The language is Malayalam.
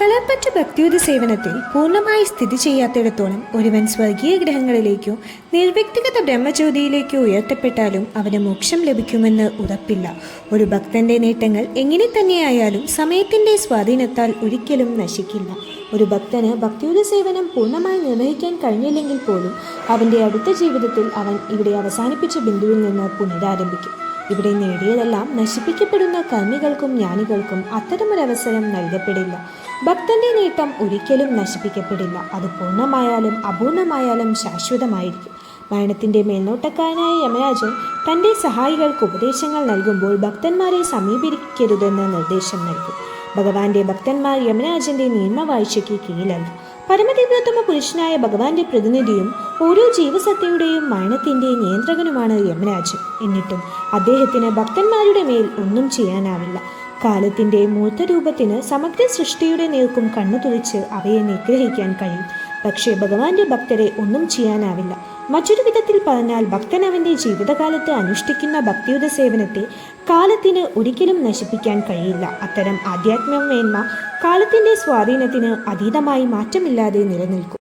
കലർപ്പറ്റ ഭക്തിയുത സേവനത്തിൽ പൂർണമായി സ്ഥിതി ചെയ്യാത്തിടത്തോളം ഒരുവൻ സ്വർഗീയ ഗ്രഹങ്ങളിലേക്കോ നിർവ്യക്തിഗത ബ്രഹ്മജ്യോതിയിലേക്കോ ഉയർത്തപ്പെട്ടാലും അവന് മോക്ഷം ലഭിക്കുമെന്ന് ഉറപ്പില്ല. ഒരു ഭക്തന്റെ നേട്ടങ്ങൾ എങ്ങനെ തന്നെയായാലും സമയത്തിന്റെ സ്വാധീനത്താൽ ഒരിക്കലും നശിക്കില്ല. ഒരു ഭക്തന് ഭക്തിയുത സേവനം പൂർണമായി നിർവഹിക്കാൻ കഴിഞ്ഞില്ലെങ്കിൽ പോലും അവന്റെ അടുത്ത ജീവിതത്തിൽ അവൻ ഇവിടെ അവസാനിപ്പിച്ച ബിന്ദുവിൽ നിന്ന് പുനരാരംഭിക്കും. ഇവിടെ നേടിയതെല്ലാം നശിപ്പിക്കപ്പെടുന്ന കർമ്മികൾക്കും ജ്ഞാനികൾക്കും അത്തരമൊരവസരം നൽകപ്പെടില്ല. ഭക്തന്റെ നേട്ടം ഒരിക്കലും നശിപ്പിക്കപ്പെടില്ല. അത് പൂർണമായാലും അപൂർണമായാലും ശാശ്വതമായിരിക്കും. മരണത്തിന്റെ മേൽനോട്ടക്കാരനായ യമരാജൻ തന്റെ സഹായികൾക്ക് ഉപദേശങ്ങൾ നൽകുമ്പോൾ ഭക്തന്മാരെ സമീപിക്കരുതെന്ന് നിർദ്ദേശം നൽകും. ഭഗവാന്റെ ഭക്തന്മാർ യമരാജന്റെ നിയമവാഴ്ചയ്ക്ക് കീഴിലല്ല പരമദിവ്യോത്തമ പുരുഷനായ ഭഗവാന്റെ പ്രതിനിധിയും ഓരോ ജീവസത്തയുടെയും മരണത്തിന്റെ നിയന്ത്രകനുമാണ് യമരാജൻ. എന്നിട്ടും അദ്ദേഹത്തിന് ഭക്തന്മാരുടെ മേൽ ഒന്നും ചെയ്യാനാവില്ല. കാലത്തിന്റെ മൂർത്തരൂപത്തിന് സമഗ്ര സൃഷ്ടിയുടെ നേർക്കും കണ്ണു തുളിച്ച് അവയെ നിഗ്രഹിക്കാൻ കഴിയും. പക്ഷേ ഭഗവാന്റെ ഭക്തരെ ഒന്നും ചെയ്യാനാവില്ല. മറ്റൊരു വിധത്തിൽ പറഞ്ഞാൽ ഭക്തൻ അവന്റെ ജീവിതകാലത്ത് അനുഷ്ഠിക്കുന്ന ഭക്തിയുടെ സേവനത്തെ കാലത്തിന് ഒരിക്കലും നശിപ്പിക്കാൻ കഴിയില്ല. അത്തരം ആധ്യാത്മിക മേന്മ കാലത്തിന്റെ സ്വാധീനത്തിന് അതീതമായി മാറ്റമില്ലാതെ നിലനിൽക്കും.